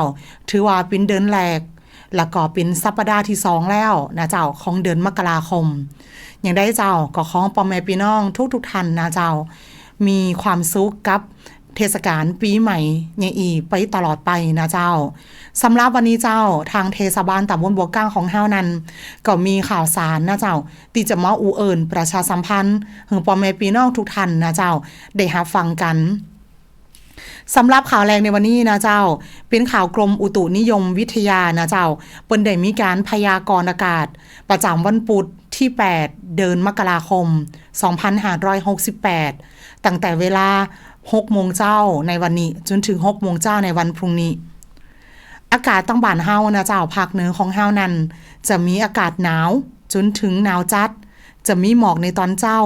าถือว่าเป็นเดือนแรกแล้วก็เป็นสัปดาห์ที่สองแล้วนะเจ้าของเดือนมกราคม อย่างได้เจ้าก็ของปอมแม่พี่น้องทุกทุกท่านนะเจ้า มีความสุขกับเทศกาลปีใหม่ยังอีไปตลอดไปนะเจ้าสำหรับวันนี้เจ้าทางเทศบาลตำบลบัวก้างของเฮานั้น ก็มีข่าวสารนะเจ้าที่จะมาอูเอิญประชาสัมพันธ์ถึงปอมแม่พี่น้องทุกท่านนะเจ้าได้รับฟังกัน สำหรับข่าวแรงในวันนี้นะเจ้า เป็นข่าวกรมอุตุนิยมวิทยานะเจ้าเปิ้นได้มีการพยากรณ์อากาศ ประจำวันพุธที่ 8 เดือนมกราคม 2568 ตั้งแต่เวลา 6 โมงเจ้าในวันนี้ จนถึง 6 โมงเจ้าในวันพรุ่งนี้ อากาศตั้งบ้านเฮานะเจ้าภาคเหนือของเฮานั้น จะมีอากาศหนาว จนถึงหนาวจัด จะมีหมอกในตอนเจ้า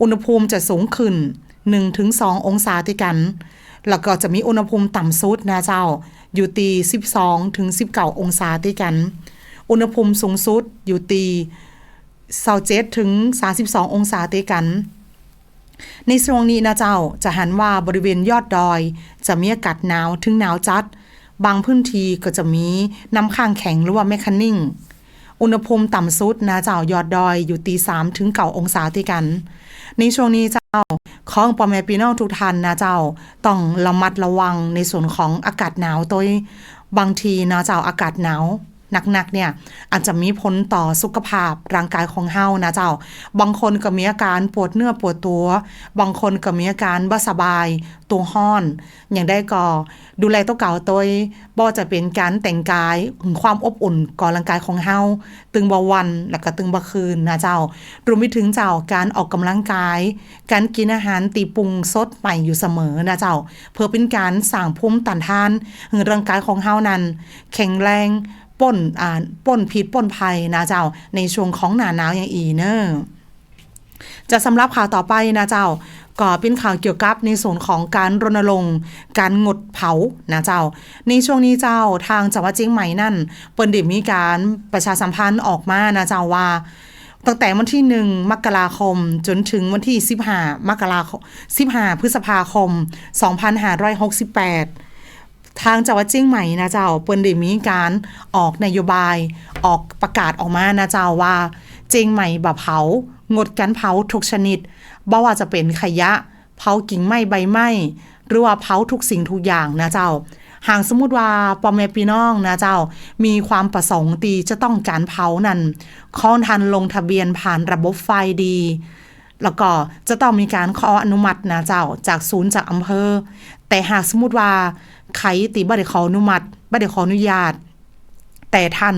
อุณหภูมิจะสูงขึ้น 1-2 องศาติกัน แล้วก็จะมีอุณหภูมิต่ำสุดนะเจ้า อยู่ตี 12 ถึง 19 องศาติกัน อุณหภูมิสูงสุดอยู่ตี27ถึง 32 องศาติกัน ในช่วงนี้นะเจ้าจะหันว่าบริเวณยอดดอย จะมีอากาศหนาวถึงหนาวจัด บางพื้นที่ก็จะมีน้ำค้างแข็งหรือว่าแมคคานิ่งอุณหภูมิต่ำสุดนะเจ้ายอดดอยอยู่ตี3ถึง9องศาติกัน ในช่วงนี้เจ้า ของปอมแมปีน้องทุกท่านนะเจ้า ต้องระมัดระวังในส่วนของอากาศหนาวตัวบางทีนะเจ้าอากาศหนาว หนักๆเนี่ยอาจจะมีผลต่อสุขภาพร่างกายของเฮานะเจ้า บางคนก็มีอาการปวดเนื้อปวดตัว บางคนก็มีอาการบ่สบาย ตัวห้อน อย่างได้ก็ดูแลตัวเก่าตัวบ่จะเป็นการแต่งกายความอบอุ่นก่อร่างกายของเฮาตึงบ่วันแล้วก็ตึงบ่คืนนะเจ้ารวมไปถึงเจ้าการออกกำลังกาย การกินอาหารตีปรุงสดใหม่อยู่เสมอนะเจ้า เพื่อเป็นการสร้างภูมิต้านทานให้ร่างกายของเฮานั้น แข็งแรง ป่นอ่าป่นพิษป่นภัยนะเจ้า ในช่วงของหนาหนาวอย่างอีเนอร์จะสำหรับข่าวต่อไปนะเจ้าก็เป็นข่าวเกี่ยวกับในส่วนของการรณรงค์การงดเผานะเจ้า ในช่วงนี้เจ้าทางจังหวัดเชียงใหม่นั่น เปิ้นด้มีการประชาสัมพันธ์ออกมานะเจ้าว่า ตั้งแต่วันที่1มกราคมจนถึงวันที่15มกราคม15พฤษภาคม2568 ทางจังหวัดเชียงใหม่นะเจ้าเปิ้นได้มีการออกนโยบาย ออกประกาศออกมานะเจ้าว่าเชียงใหม่บ่เผางดการเผาทุกชนิดบ่ว่าจะเป็นขยะ เผากิ่งไม้ใบไม้หรือว่าเผาทุกสิ่งทุกอย่างนะเจ้าหากสมมติว่าปอมแม่พี่น้องนะเจ้า มีความประสงค์ตีจะต้องการเผานั่นขอทันลงทะเบียนผ่านระบบไฟดี แล้วก็จะต้องมีการขออนุมัตินะเจ้าจากศูนย์จากอำเภอ แต่หากสมมติว่า ใครตีบ่ได้ขออนุมัติบ่ได้ขออนุญาต แต่ท่าน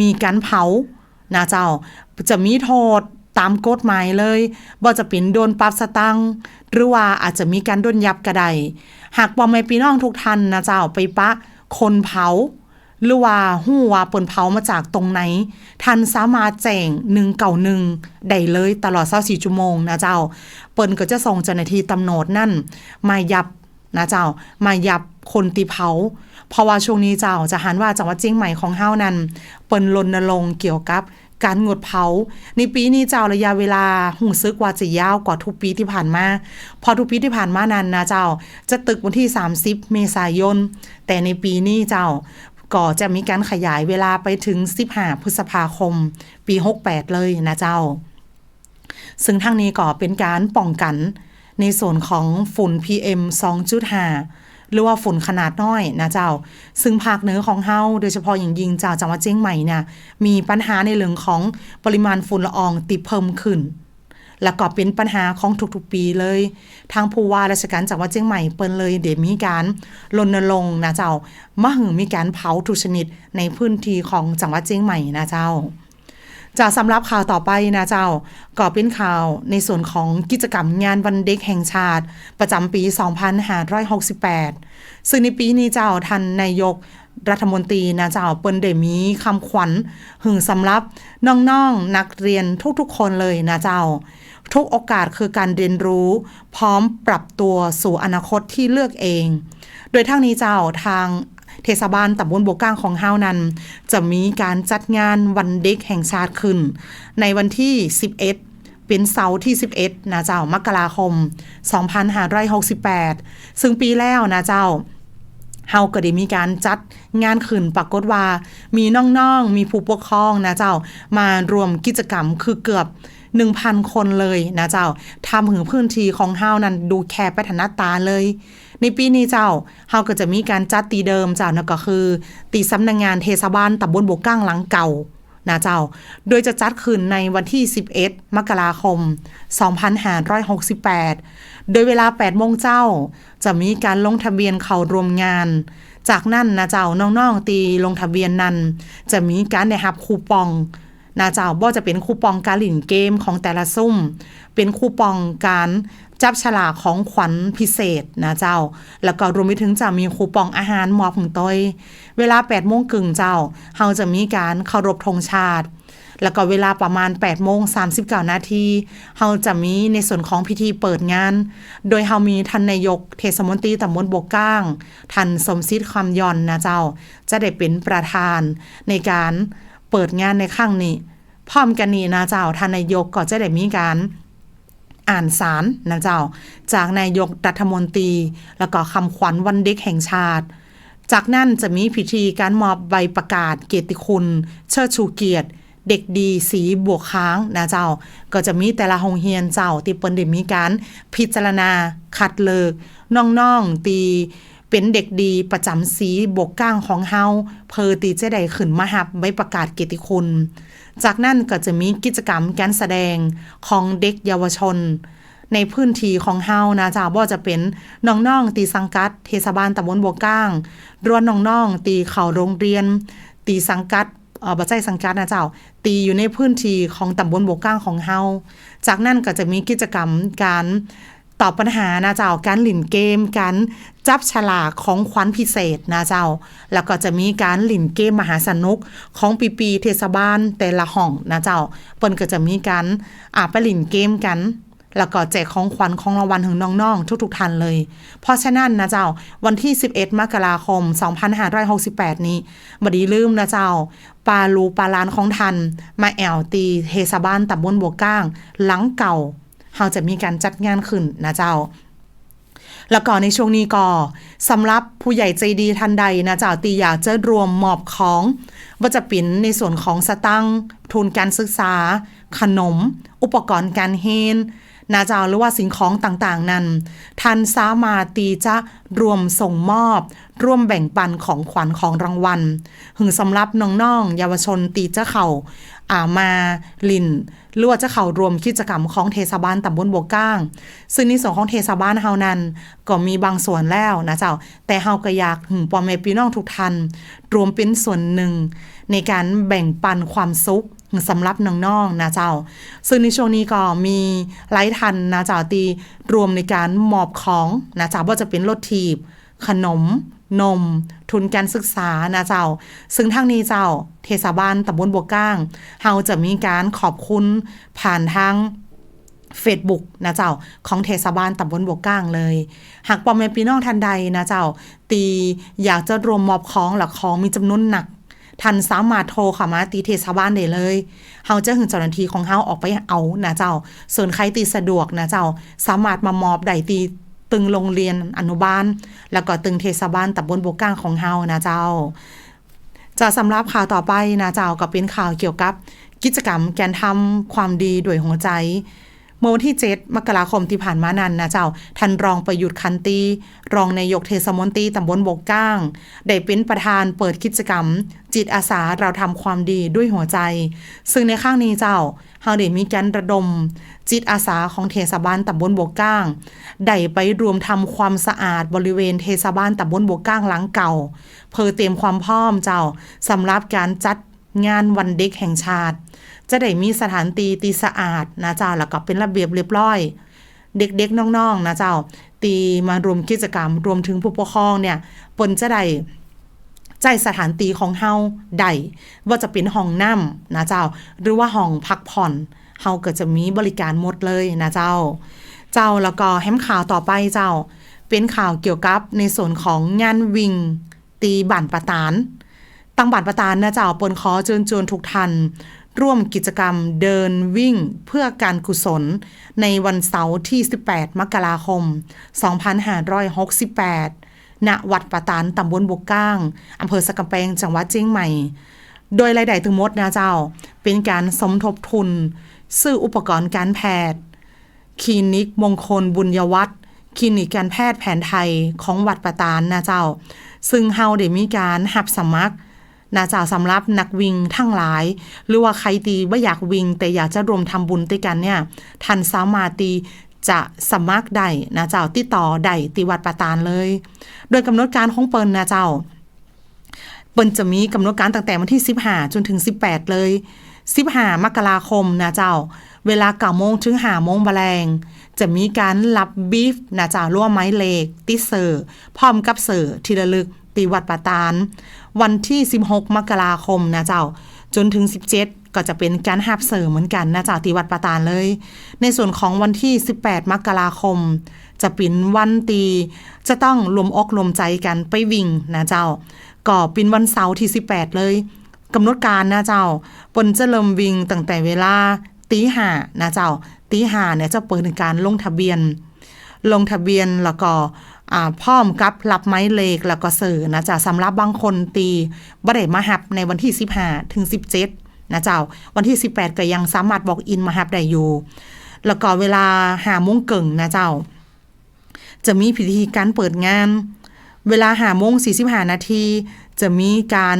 มีการเผานะเจ้าจะมีโทษตามกฎหมายเลยบ่จะป็นโดนปรับสตังหรือว่าอาจจะมีการโดนยับก็ไดหากบ่แม่พี่น้องทุกท่านนะเจ้าไปปะคนเผาหรือว่าฮู้ว่าเปิ้นเผามาจากตรงไหนท่านสามารถแจ้ง191ได้เลยตลอด24ชั่วโมงนะเจ้า เปิ้นก็จะส่งเจ้าหน้าที่ตำรวจนั่น มายับ นะเจ้า มายับคนตีเผา เพราะว่าช่วงนี้เจ้าจะหันว่าจังหวัดเชียงใหม่ของเฮานั้น เปิ้นรณรงเกี่ยวกับการงดเผา ในปีนี้เจ้าระยะเวลาหูซึกว่าจะยาวกว่าทุกปีที่ผ่านมา พอทุกปีที่ผ่านมานั้นนะเจ้า จะตึกวันที่ 30 เมษายน แต่ในปีนี้เจ้าก็จะมีการขยายเวลาไปถึง 15 พฤษภาคม ปี 68 เลยนะเจ้า ซึ่งทั้งนี้ก็เป็นการป้องกัน ในส่วนของฝุ่น PM 2.5 หรือว่าฝุ่นขนาดน้อยนะเจ้า ซึ่งภาคเหนือของเฮาโดยเฉพาะอย่างยิ่งเจ้าจังหวัดเชียงใหม่เนี่ยมีปัญหาในเรื่องของปริมาณฝุ่นละอองติดเพิ่มขึ้น แล้วก็เป็นปัญหาของทุกๆปีเลย ทางผู้ว่าราชการจังหวัดเชียงใหม่เปิ้นเลยเดี๋ยวมีการรณรงค์นะเจ้ามาหึงมีการเผาทุกชนิดในพื้นที่ของจังหวัดเชียงใหม่นะเจ้า จะสำหรับข่าวต่อไปนะเจ้าก็เป็นข่าวในส่วนของกิจกรรมงานวันเด็กแห่งชาติ ประจำปี 2568 ซึ่งในปีนี้เจ้าท่านนายกรัฐมนตรีนะเจ้าเปิ้นได้มีคำขวัญหึงสำหรับน้องๆนักเรียนทุกๆคนเลยนะเจ้า ทุกโอกาสคือการเรียนรู้ พร้อมปรับตัวสู่อนาคตที่เลือกเอง โดยทั้งนี้เจ้าทาง เทศบาลตำบลโบกก้างของเฮานั้น จะมีการจัดงานวันเด็กแห่งชาติขึ้น ในวันที่ 11เป็นเสาร์ที่ 11 นะเจ้ามกราคม 2568 ซึ่งปีแล้วนะเจ้าเฮาก็ได้มีการจัดงานขึ้นปรากฏว่า มีน้องๆ มีผู้ปกครองนะเจ้ามารวมกิจกรรมคือเกือบ 1,000 คนเลยนะเจ้าทำถึงพื้นที่ของเฮานั้นดูแคบไปถนัดตาเลย ในปีนี้เจ้าเฮาก็จะมีการจัดตีเดิมเจ้านั่นก็คือ ตีสำนักงงานเทศบาลตำบลบกก้างหลังเก่านะเจ้า โดยจะจัดขึ้นในวันที่ 11 มกราคม 2568 โดยเวลา 8 โมงเจ้า จะมีการลงทะเบียนเข้ารวมงาน จากนั้นนะเจ้าน้องๆตีลงทะเบียนนั้น จะมีการได้รับคูปอง นะเจ้าบ่จะเป็นคูปองการหลินเกมของแต่ละซุ่ม เป็นคูปองการจับฉลากของขวัญพิเศษนะเจ้า แล้วก็รวมไปถึงจะมีคูปองอาหารมอบถึงต้อยเวลา8โมงกึ่งเจ้าเฮาจะมีการเคารพธงชาติ แล้วก็เวลาประมาณ8โมง39นาทีเฮาจะมีในส่วนของพิธีเปิดงาน โดยเฮามีท่านนายกเทศมนตรีตำบลบกก้างท่านสมศิษย์คำยอนนะเจ้า จะได้เป็นประธานในการเปิดงานในครั้งนี้ พร้อมกันนี้นะเจ้าท่านนายกก็จะได้มีการอ่านสารนะเจ้า จากนายกรัฐมนตรี แล้วก็คำขวัญวันเด็กแห่งชาติ จากนั้นจะมีพิธีการมอบใบประกาศเกียรติคุณ เชิดชูเกียรติ เด็กดีสีบวกค้างนะเจ้า ก็จะมีแต่ละโรงเรียนเจ้าที่เปิ้นได้มีการพิจารณาคัดเลิกน้องๆตีเป็นเด็กดีประจำสีบวกก้างของเฮาเพอตีจะได้ขึ้นมาหับใบประกาศเกียรติคุณ จากนั้นก็จะมีกิจกรรมการแสดงของเด็กเยาวชน ในพื้นที่ของเฮานะจ๊ะบ่จะเป็นน้องๆตีสังกัด เทศบาลตำบลบัวก้างรวนน้องๆตีเข้าโรงเรียน ตีสังกัดเออบ่ใจสังกัดนะเจ้า ตีอยู่ในพื้นที่ของตำบลบัวก้างของเฮาจากนั้นก็จะมีกิจกรรมการ ตอบปัญหานะเจ้าการหลินเกมการจับฉลากของขวัญพิเศษนะเจ้า แล้วก็จะมีการหลินเกมมหาสนุกของปีปีเทศบาลแต่ละห้องนะเจ้าเปิ้นก็จะมีการอ่าไปหลินเกมกันแล้วก็แจกของขวัญของรางวัลถึงน้อง ๆ ทุก ๆท่านเลย เพราะฉะนั้นนะเจ้า วันที่ 11 มกราคม 2568 นี้บดีลืมนะเจ้าปลาลูปลาลานของทัน มาแอวตีเทศบาลตำบลบัวก้าง หลังเก่า เราจะมีการจัดงานขึ้นนะเจ้าแล้วก็ในช่วงนี้ก็สำหรับผู้ใหญ่ใจดีท่านใดนะเจ้าตีอยากจะรวมมอบของว่าจะป็นในส่วนของสตังทุนการศึกษา ขนม อุปกรณ์การเฮนนะเจ้าหรือว่าสิ่งของต่างๆ นั้นท่านสามารถตีจะรวมส่งมอบ ร่วมแบ่งปันของขวัญของรางวัลหึงสำหรับน้องๆเยาวชนตีจะเข่าอามาลิน หรือว่าจะเข้ารวมกิจกรรมของเทศบาลตำบลบวกก้าง ซึ่งในส่วนของเทศบาลเฮานั้น ก็มีบางส่วนแล้วนะเจ้า แต่เฮาก็อยากหึงปอมแม่พี่น้องทุกท่านรวมเป็นส่วนหนึ่ง ในการแบ่งปันความสุขสำหรับน้องๆนะเจ้า ซึ่งในช่วงนี้ก็มีไลฟ์ทันนะเจ้าตีรวมในการมอบของนะเจ้าว่าจะเป็นรถทีบ ขนม นม ทุนการศึกษานะเจ้า ซึ่งทั้งนี้เจ้า เทศบาลตำบลบัวก้าง เฮาจะมีการขอบคุณผ่านทาง Facebook นะเจ้า ของเทศบาลตำบลบวกก้างเลย หากปอมแม่พี่น้องท่านใดนะเจ้า ตีอยากจะรวมมอบของหรือของมีจำนวนหนักท่านสามารถโทรเข้ามาตีเทศบาลได้เลย เฮาจะหึงเจ้าหน้าที่ของเฮาออกไปเอานะเจ้า ส่วนใครตีสะดวกนะเจ้า สามารถมามอบได้ตี ตึงโรงเรียนอนุบาล แล้วก็ตึงเทศบาลตำบลบกก้างของเฮานะเจ้า จะสำหรับข่าวต่อไปนะเจ้าก็เป็นข่าวเกี่ยวกับ กิจกรรมแการทำความดีด้วยหัวใจเมื่อวันที่ 7 มกราคมที่ผ่านมานั้นนะเจ้าท่านรองประยุทธ์คันตี รองนายกเทศมนตรีตำบลบกก้าง ได้เป็นประธานเปิดกิจกรรม จิตอาสาเราทำความดีด้วยหัวใจ ซึ่งในข้างนี้เจ้าเฮาได้มีการระดม จิตอาสาของเทศบาลตำบลบกก้าง ได้ไปรวมทำความสะอาดบริเวณเทศบาลตำบลบกก้างหลังเก่า เพื่อเตรียมความพร้อมเจ้าสำหรับการจัดงานวันเด็กแห่งชาติ จะได้มีสถานตีตีสะอาดนะเจ้าแล้วก็เป็นระเบียบเรียบร้อย เด็กๆน้องๆนะเจ้า ตีมารวมกิจกรรม รวมถึงผู้ปกครองเนี่ยปนจะได้ใจสถานตีของเฮาได้ว่าจะเป็นห้องน้ำนะเจ้า หรือว่าห้องพักผ่อน เฮาก็จะมีบริการหมดเลยนะเจ้า เจ้าแล้วก็แฮมข่าวต่อไปเจ้า เป็นข่าวเกี่ยวกับในส่วนของงานวิ่ง ตีบั่นประตาน ตั้งบัตรประตานนะเจ้าปนขอเชิญชวนทุกท่านร่วมกิจกรรมเดินวิ่งเพื่อการกุศล ในวันเสาร์ที่ 18 มกราคม 2568ณวัดปะตานตำบลบกก้างอำเภอสะกำแพงจังหวัดเชียงใหม่ โดยรายได้ทั้งหมดนะเจ้า เป็นการสมทบทุน ซื้ออุปกรณ์การแพทย์ คลินิกมงคลบุญยวัฒน์คลินิกการแพทย์แผนไทยของวัดประตานนะเจ้า ซึ่งเฮาได้มีการหับสมัครนะเจ้าสำหรับนักวิ่งทั้งหลาย หรือว่าใครตีว่าอยากวิ่ง แต่อยากจะรวมทำบุญด้วยกันเนี่ยท่านสามาตีจะสมัครได้นะเจ้าติดต่อได้ที่วัดประตานเลย โดยกำหนดการของเปิลนะเจ้าเปิ้นจะมีกำหนดการตั้งแต่วันที่ 15 จนถึง 18 เลย 15มกราคมนะเจ้า เวลา9โมงถึง5โมงบแรงจะมีการรับบีฟนะเจ้าร่วมไม้เลกติเซอร์พร้อมกับเสอร์ทีละลึกตีวัดปะตาน วันที่ 16 มกราคมนะเจ้า จนถึง 17 ก็จะเป็นการหับเสริมเหมือนกันนะเจ้าตีวัดปะตานเลย ในส่วนของวันที่ 18 มกราคม จะเป็นวันตี จะต้องรวมอกรวมใจกันไปวิ่งนะเจ้า ก็เป็นวันเสาร์ที่ 18 เลย กำหนดการนะเจ้าปนจะเริ่มวิ่งตั้งแต่เวลาตีห้านะเจ้าตีห้าเนี่ยจะเปิดการลงทะเบียน ลงทะเบียนแล้วก็อ่าพร้อมกับรับไม้เลขแล้วก็เสือนะจ๊ะสำหรับบางคนตีบ่ได้มาหับในวันที่ 15 ถึง 17 นะเจ้า วันที่ 18 ก็ยังสามารถบอกอินมาหับได้อยู่ แล้วก็เวลาหาโมงเก่งนะเจ้า จะมีพิธีการเปิดงาน เวลาหาโมง45 นาที จะมีการ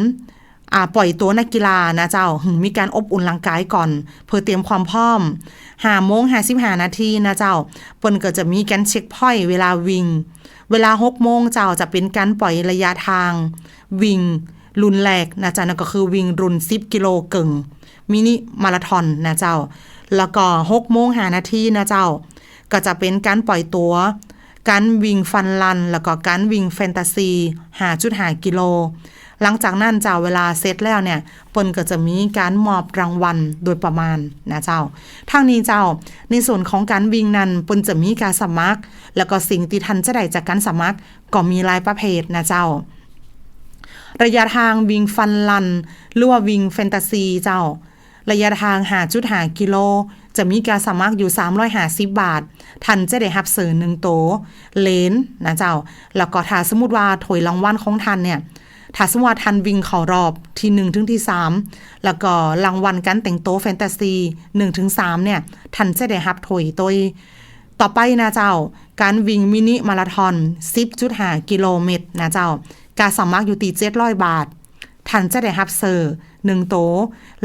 ปล่อยตัวนักกีฬานะเจ้า มีการอบอุ่นร่างกายก่อน เพื่อเตรียมความพร้อมหาโมงหาสิบหานาทีนะเจ้าเปิ้นก็จะมีการเช็คพอยเวลาวิ่ง เวลาหกโมงเจ้าจะเป็นการปล่อยระยะทาง วิ่งรุนแรกนะจ้านั่นก็คือวิ่งรุน10กิโลเก่งมินิมาราธอนนะเจ้า แล้วก็หกโมงหานาทีนะเจ้า ก็จะเป็นการปล่อยตัว การวิ่งฟันลัน แล้วก็การวิ่งแฟนตาซีหาจุดหากิโล หลังจากนั้นเจ้าเวลาเสร็จแล้วเนี่ยเปิ้นก็จะมีการมอบรางวัลโดยประมาณนะเจ้าทางนี้เจ้าในส่วนของการวิ่งนั้นเปิ้นจะมีการสมัคร แล้วก็สิ่งที่ทันจะได้จากการสมัคร ก็มีหลายประเภทนะเจ้าระยะทางวิ่งฟันลันหรือว่าวิ่งแฟนตาซีเจ้า ระยะทางหาจุดหากิโล จะมีการสมัครอยู่ 350 บาท ทันจะได้รับเสริญหนึ่งโตเลนนะเจ้า แล้วก็ถ้าสมมติว่าถอยรางวัลของทันเนี่ย ถ้าสมมติว่าทันวิ่งเข้ารอบที่1ถึงที่3แล้วก็รางวัลการแต่งโต๊ะแฟนตาซี1ถึง3เนี่ยทันจะได้รับถอยโดยต่อไปนะเจ้า การวิ่งมินิมาราธอน10.5กิโลเมตรนะเจ้า การสมัครอยู่ตี700 บาททันจะได้รับเซอร์หนึ่งโต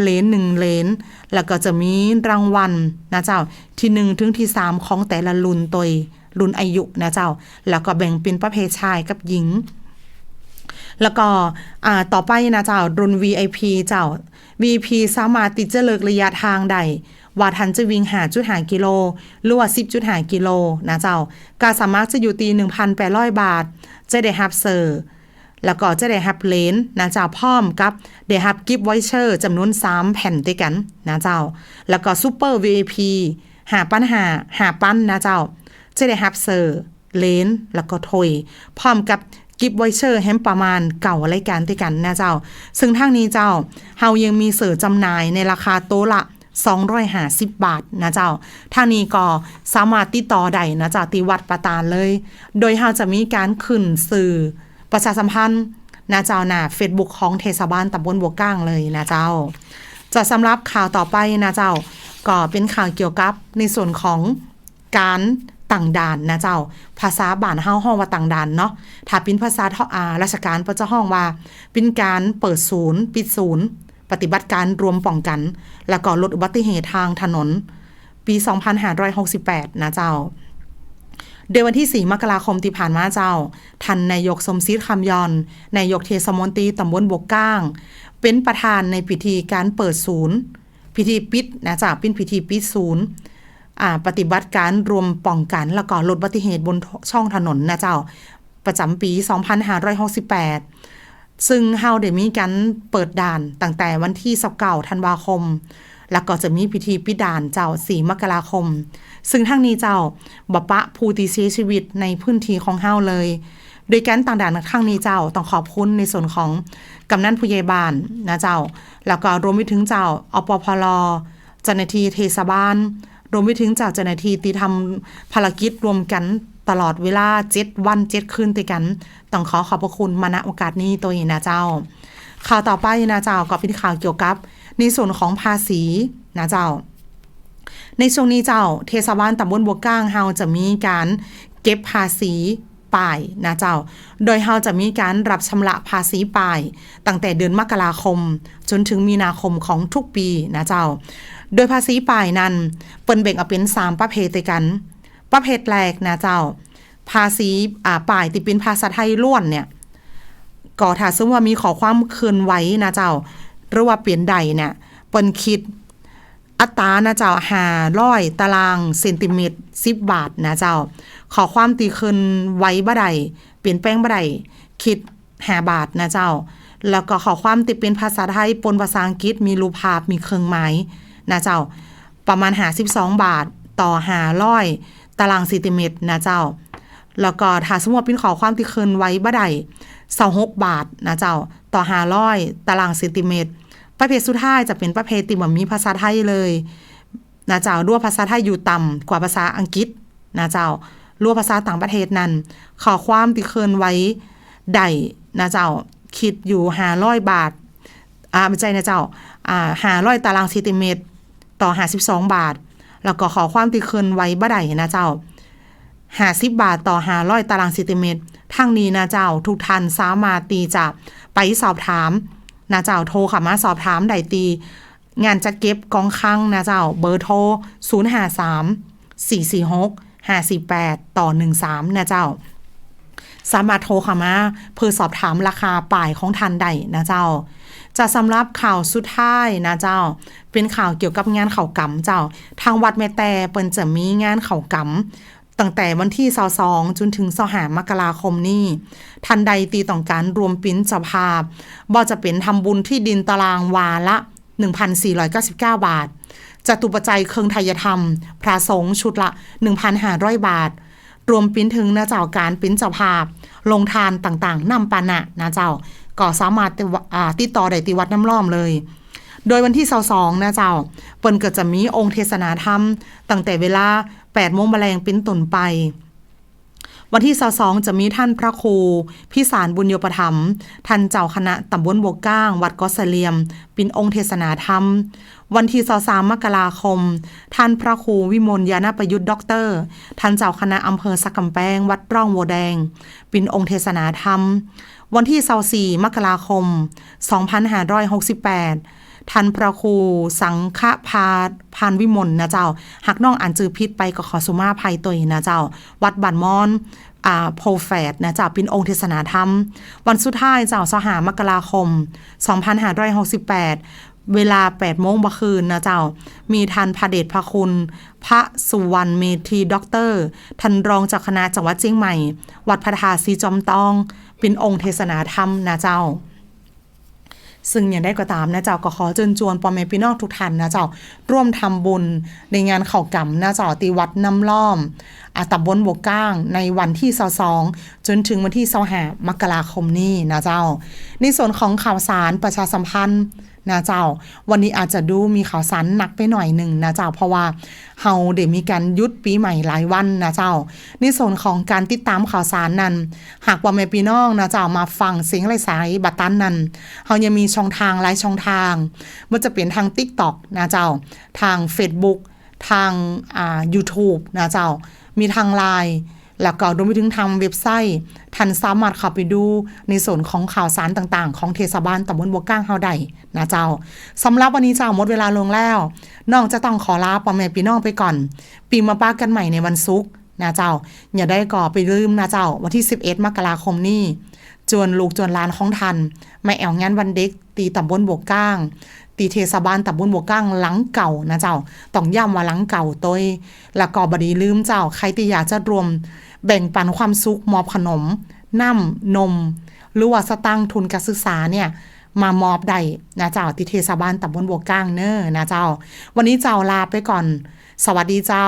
เลนหนึ่งเลน แล้วก็จะมีรางวัลนะเจ้า ที่หนึ่งถึงที่สามของแต่ละรุ่นตัวรุ่นอายุนะเจ้า แล้วก็แบ่งเป็นประเภทชายกับหญิง แล้วก็อ่าต่อไปนะเจ้ารุ่น VIP เจ้า VIP สามารถติดจะเลิกระยะทางใดว่าทันจะวิ่งหาจุดหากิโล หรือว่า10จุดหากิโลนะเจ้าการสามารถจะอยู่ตี1,800บาท จะได้ฮับเซอร์แล้วก็จะได้ฮับเลนนะเจ้าพร้อมกับได้ฮับกิฟต์ไวเชอร์จำนวน3แผ่นด้วยกันนะเจ้า แล้วก็ซูเปอร์ VIP หาปันหาหาปั้นนะเจ้า จะได้ฮับเซอร์เลนแล้วก็ทอยพร้อมกับ กิฟต์ไวเชอร์แฮมประมาณเก่ารายการด้วยกันนะเจ้า ซึ่งทางนี้เจ้าเฮายังมีเสือจำหน่ายในราคาโต๊ะละ250 บาทนะเจ้าทางนี้ก็สามารถติดต่อได้นะเจ้าที่วัดประตานเลย โดยเฮาจะมีการขึ้นสื่อประชาสัมพันธ์นะเจ้าหน้า Facebook ของเทศบาลตำบลบัวก้างเลยนะเจ้า จะสำหรับข่าวต่อไปนะเจ้า ก็เป็นข่าวเกี่ยวกับในส่วนของการ ต่างด่านนะเจ้า ภาษาบ้านเฮาห้องว่าต่างด่านเนาะถ้าเป็นภาษาท่ออาราชการพิ่นจะห้องว่า เป็นการเปิดศูนย์ ปิดศูนย์ ปฏิบัติการรวมป้องกัน แล้วก็ลดอุบัติเหตุทางถนน ปี 2568 นะเจ้าเดือนวันที่ 4 มกราคมที่ผ่านมาเจ้า ท่านนายกสมศรีคำยอน นายกเทศมนตรีตำบลบกก้าง เป็นประธานในพิธีการเปิดศูนย์ พิธีปิดนะจ๊ะเป็นพิธีปิดศูนย์ ปฏิบัติการรวมป้องกัน แล้วก็ลดอุบัติเหตุบนช่องถนนนะเจ้า ประจำปี 2568 ซึ่งเฮาได้มีการเปิดด่านตั้งแต่วันที่29ธันวาคม แล้วก็จะมีพิธีปิดด่านเจ้า 4 มกราคม ซึ่งทั้งนี้เจ้าบปะผู้ที่เสียชีวิตในพื้นที่ของเฮาเลย โดยการต่างด่านครั้งนี้เจ้าต้องขอบคุณในส่วนของกำนันผู้ใหญ่บ้านนะเจ้า แล้วก็รวมไปถึงเจ้าอปพลเจ้าหน้าที่เทศบาล รวมไปถึงจ้าเจ้าหน้าที่ที่ทำภารกิจรวมกันตลอดเวลา7วัน7คืนติดกัน ต้องขอขอบพระคุณมาณโอกาสนี้ตัวเองนะเจ้า ข่าวต่อไปนะเจ้าก็เป็นข่าวเกี่ยวกับ ในส่วนของภาษีนะเจ้า ในช่วงนี้เจ้า เทศบาลตำบลบัวก้างเฮาจะมีการเก็บภาษีป่ายนะเจ้า โดยเฮาจะมีการรับชำระภาษีป่าย ตั้งแต่เดือนมกราคม จนถึงมีนาคมของทุกปีนะเจ้า โดยภาษีป่ายนั้นเปิ้นแบ่งออกเป็น3ประเภทด้วยกัน ประเภทแรกนะเจ้า ภาษีอ่าป่ายที่เป็นภาษาไทยล้วนเนี่ยก็ถ้าสมมติว่ามีขอความคืนไว้นะเจ้าหรือว่าเปลี่ยนใดเนี่ยเปิ้นคิดอัตรานะเจ้าหาร้อยตารางเซนติเมตรสิบบาทนะเจ้า ขอความตีคืนไว้บ่ได้เปลี่ยนแปลงบ่ได้คิดหาบาทนะเจ้า แล้วก็ขอความติเป็นภาษาไทยปนภาษาอังกฤษมีรูปภาพมีเครื่องหมาย นะเจ้า ประมาณหา12บาทต่อหาร้อยตารางเซนติเมตรนะเจ้า แล้วก็ถ้าสมมติเป็นขอความที่คืนไว้บ่ได้26บาทนะเจ้า ต่อหาร้อยตารางเซนติเมตร ประเภทสุดท้ายจะเป็นประเภทที่บ่มีภาษาไทยเลยนะเจ้าด้วยภาษาไทยอยู่ต่ำกว่าภาษาอังกฤษนะเจ้ารั่วภาษาต่างประเทศนั้น ขอความที่คืนไว้ได้นะเจ้า คิดอยู่หาร้อยบาท อ่าไม่ใช่นะเจ้า อ่าหาร้อยตารางเซนติเมตร ต่อหาสิบสองบาท แล้วก็ขอความที่คืนไว้บ่ได้นะเจ้าหาสิบบาทต่อหาร้อยตารางเซนติเมตรทั้งนี้นะเจ้าทุกท่านสามารถตีจะไปสอบถามนะเจ้าโทรขมาสอบถามได้ตี งานจะเก็บกองคลังนะเจ้าเบอร์โทร0 5 3 4 4 6 5 4 8ต่อ13นะเจ้า สามารถโทรขมาเพื่อสอบถามราคาป่ายของทันใดนะเจ้า จะสำหรับข่าวสุดท้ายนะเจ้า เป็นข่าวเกี่ยวกับงานเข่ากำเจ้า ทางวัดแม่แต่เปิ้นจะมีงานเข่ากำตั้งแต่วันที่22จนถึง25มกราคมนี้ทันใดตีต้องการรวมปิ้นเจ้าภาพบ่จะเป็นทำบุญที่ดินตารางวาละ 1,499 บาทจตุปัจจัยเครืองไทยธรรม พระสงฆ์ชุดละ 1,500 บาท รวมปิ้นถึงนะเจ้าการปิ้นเจ้าภาพ ลงทานต่างๆนำปานะนะเจ้า ก็สามารถติวอ่าติดต่อได้ที่วัดน้ำล้อมเลย โดยวันที่22นะเจ้า เปิ้นก็จะมีองค์เทศนาธรรม ตั้งแต่เวลา8โมงแมลงเป็นต้นไป วันที่22จะมีท่านพระครูพิสารบุญโยปถัมท่านเจ้าคณะตำบลบวกก้าง วัดกอสเลียม เป็นองค์เทศนาธรรมวันที่23มกราคม ท่านพระครูวิมลยานาประยุทธ์ด็อกเตอร์ ท่านเจ้าคณะอำเภอสักกำแพงวัดร่องโวแดงป็นองค์เทศนาธรรม วันที่24มกราคม 2568ท่านพระครูสังฆพาพานวิมลนะเจ้า หักน้องอ่านจือพิษไปก็ขอสุมาภัยตัวเองนะเจ้า วัดบันมอนอ่าโพแฟดนะเจ้าเป็นองค์เทศนาธรรม วันสุดท้ายเจ้าสหามกราคม 2568เวลา8โมงบ่คืนนะเจ้า มีท่านพระเดชพระคุณ พระสุวรรณเมธีด็อกเตอร์ท่านรองจากคณะจังหวัดเชียงใหม่ วัดพระธาตุสีจอมตอง เป็นองค์เทศนาธรรมนะเจ้า ซึ่งอย่างได้ก็ตามนะเจ้าก็ขอเชิญชวนปอมเมพี่นอกทุกท่านนะเจ้า ร่วมทำบุญในงานเข่ากำนะเจ้าตีวัดน้ำล้อมอาตับลบวกก้างในวันที่สองจนถึงวันที่สหามกราคมนี้นะเจ้า ในส่วนของข่าวสารประชาสัมพันธ์ นะเจ้า วันนี้อาจจะดูมีข่าวสารหนักไปหน่อยหนึ่งนะเจ้า เพราะว่าเฮาเดี๋ยวมีการยุดปีใหม่หลายวันนะเจ้า ในส่วนของการติดตามข่าวสารนั้น หากว่าแม่พี่น้องนะเจ้ามาฟังเสียงไรสายบัตตันนั้นเฮายังมีช่องทางหลายช่องทางมันจะเป็นทาง TikTok นะเจ้า ทาง Facebook ทางอ่า YouTube นะเจ้า มีทางไลน์ แล้วก็รวมไปถึงทาเว็บไซต์ท่านสามารถเข้าไปดูในส่วนของข่าวสารต่างๆ ของเทศบาลตำบลบัวก้างเฮาได้นะเจ้าสำหรับวันนี้เจ้าหมดเวลาลงแล้วน้องจะต้องขอลาพ่อแม่พี่น้องไปก่อน ปีมาป้ากันใหม่ในวันศุกร์นะเจ้า อย่าได้ก่อไปลืมนะเจ้า วันที่ 11 มกราคมนี้ จวนลูกจวนลานของทันมาแอวงานวันเด็ก ตีตำบลบวกก้าง ตีเทศบาลตำบลบวกก้างหลังเก่านะเจ้าต้องย้ำว่าหลังเก่าตัวแล้วก็บดีลืมเจ้าใครที่อยากจะรวม แบ่งปันความสุขมอบขนมน้ำนม หรือว่าสตังค์ทุนการศึกษาเนี่ยมามอบได้นะเจ้าติเทศบาลตำบลบวกก้างเนอนะเจ้า วันนี้เจ้าลาไปก่อน สวัสดีเจ้า